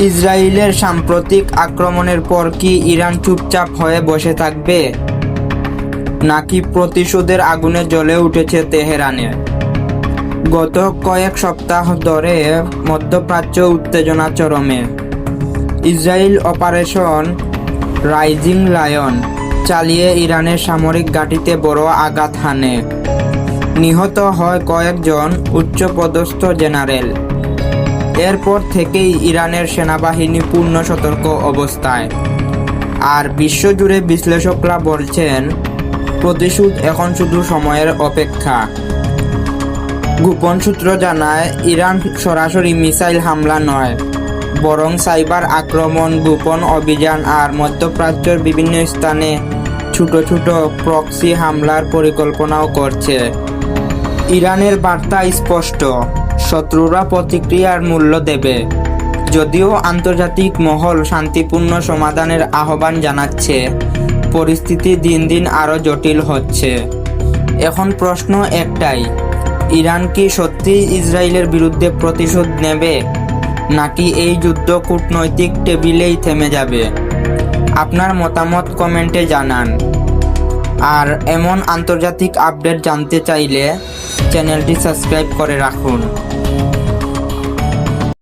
ইসরায়েলের সাম্প্রতিক আক্রমণের পর কি ইরান চুপচাপ হয়ে বসে থাকবে? নাকি প্রতিশোধের আগুনে জ্বলে উঠেছে তেহরানে? গত কয়েক সপ্তাহ ধরে মধ্যপ্রাচ্য উত্তেজনা চরমে। ইসরায়েল অপারেশন রাইজিং লায়ন চালিয়ে ইরানের সামরিক ঘাঁটিতে বড় আঘাত হানে। নিহত হয় কয়েকজন উচ্চপদস্থ জেনারেল। এরপর থেকেই ইরানের সেনাবাহিনী পূর্ণ সতর্ক অবস্থায়। আর বিশ্বজুড়ে বিশ্লেষকরা বলছেন, প্রতিশোধ এখন শুধু সময়ের অপেক্ষা। গোপন সূত্র জানায়, ইরান সরাসরি মিসাইল হামলা নয়, বরং সাইবার আক্রমণ, গোপন অভিযান আর মধ্যপ্রাচ্যের বিভিন্ন স্থানে ছোট ছোট প্রক্সি হামলার পরিকল্পনাও করছে। ইরানের বার্তা স্পষ্ট। শত্রুরা প্রতিক্রিয়ার মূল্য দেবে। যদিও আন্তর্জাতিক মহল শান্তিপূর্ণ সমাধানের আহ্বান জানাচ্ছে, পরিস্থিতি দিন দিন আরও জটিল হচ্ছে। এখন প্রশ্ন একটাই, ইরান কি সত্যি ইসরায়েলের বিরুদ্ধে প্রতিশোধ নেবে, নাকি এই যুদ্ধ কূটনৈতিক টেবিলেই থেমে যাবে? আপনার মতামত কমেন্টে জানান। আর এমন আন্তর্জাতিক আপডেট জানতে চাইলে চ্যানেলটি সাবস্ক্রাইব করে রাখুন।